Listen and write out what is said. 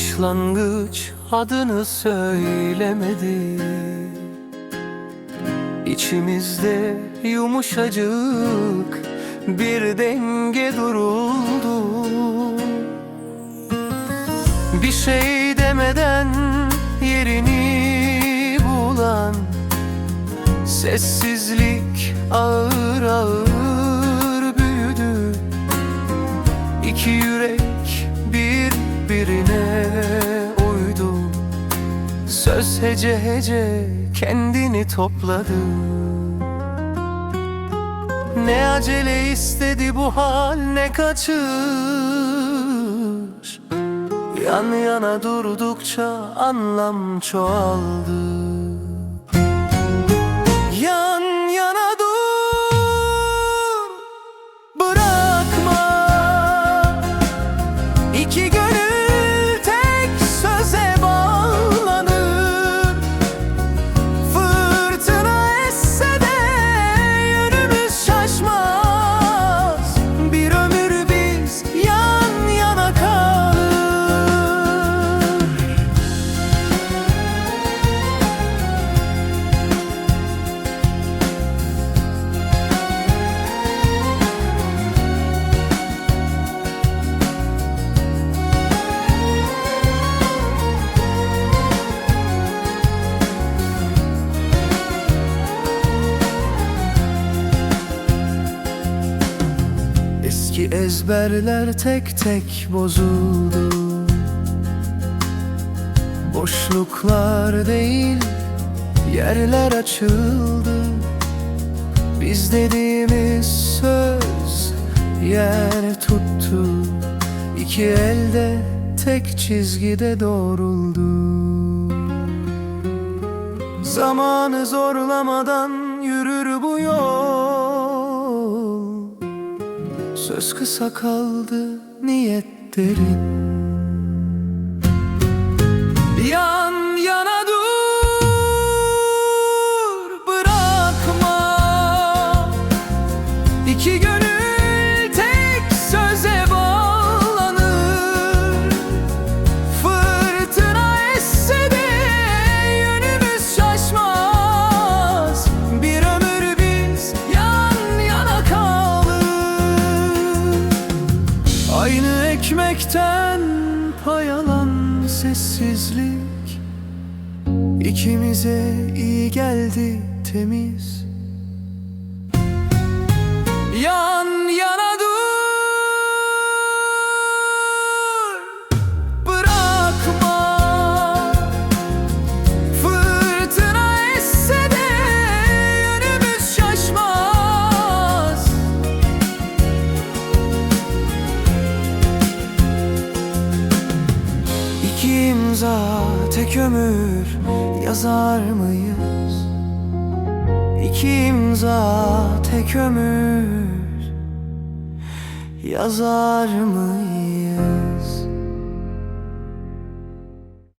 Başlangıç adını söylemedi. İçimizde yumuşacık bir denge duruldu. Bir şey demeden yerini bulan Sessizlik ağır ağır büyüdü. İki yürek Söz hece hece kendini topladı. Ne acele istedi bu hal ne kaçış. Yan yana durdukça anlam çoğaldı Eski ezberler tek tek bozuldu. Boşluklar değil yerler açıldı. Biz dediğimiz söz yer tuttu. İki elde tek çizgide doğruldu. Zamanı zorlamadan yürür bu yol Söz kısa kaldı niyet Aynı ekmekten pay alan sessizlik. İkimize iyi geldi temiz. Yan yana İmza tek ömür yazar mıyız? İki imza tek ömür yazar mıyız?